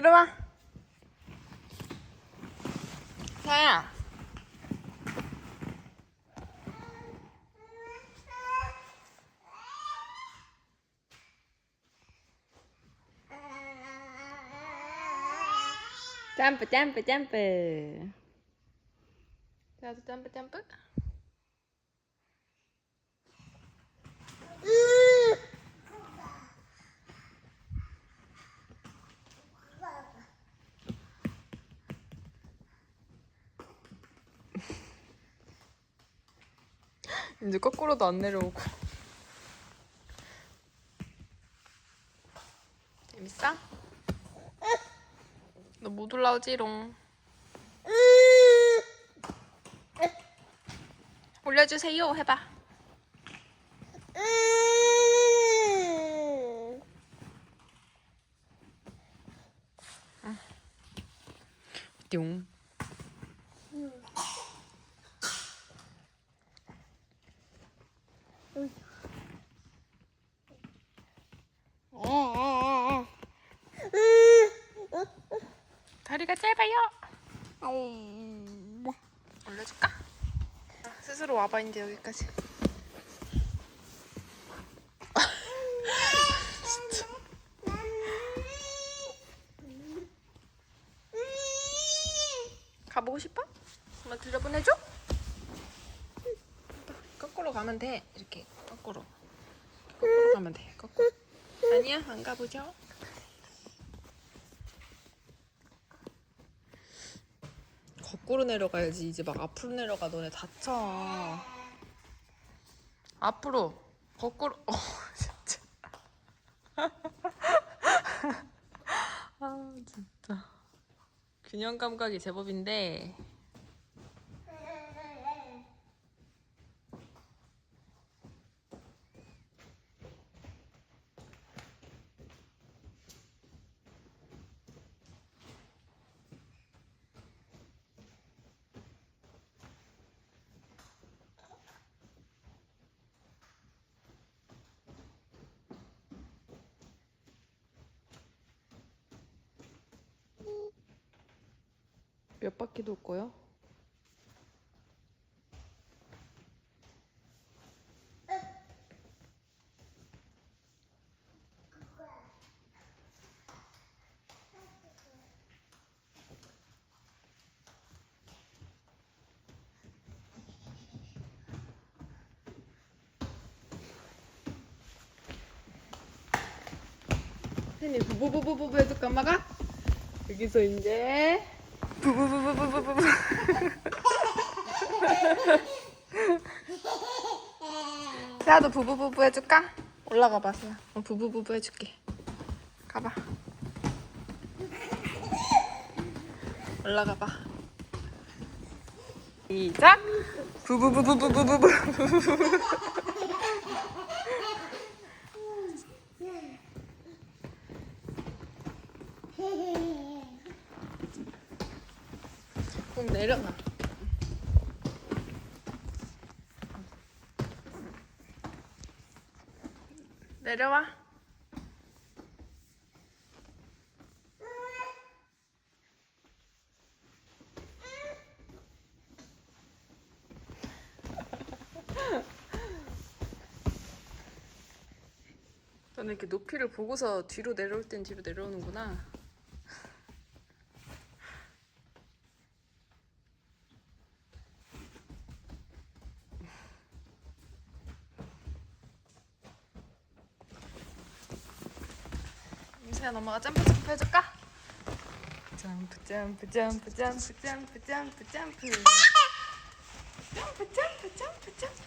知道吗？啥呀？jump jump jump。跳跳 jump jump。 이제 거꾸로도 안 내려오고. 재밌어? 너 못 올라오지롱. 올려주세요. 해봐. 띵. 다리가 짧아요. 올려줄까? 아, 스스로 와봐 이제 여기까지. 가보고 싶어? 엄마 들여보내줘? 거꾸로 가면 돼. 이렇게 거꾸로. 거꾸로 가면 돼. 거꾸로. 아니야, 안 가보죠. 거꾸로 내려가야지. 이제 막 앞으로 내려가. 너네 다쳐. 앞으로. 거꾸로. 어, 진짜. 아, 진짜. 균형 감각이 제법인데. 몇 바퀴 돌 거요? 혜니 부부부부부 해줄까 엄마가? 여기서 이제 부부부부부부부 세아도 부부부부 해줄까? 올라가 봐 세아 어, 부부부부 해줄게 가봐 올라가 봐 시작 부부부부부부부 꼭 내려놔 내려와 저는 이렇게 높이를 보고서 뒤로 내려올 땐 뒤로 내려오는구나. 그냥 엄마가. 점프 점프 해줄까? 점프 점프 점프 점프 점프 점프 점프. 점프 점프 점프 점프.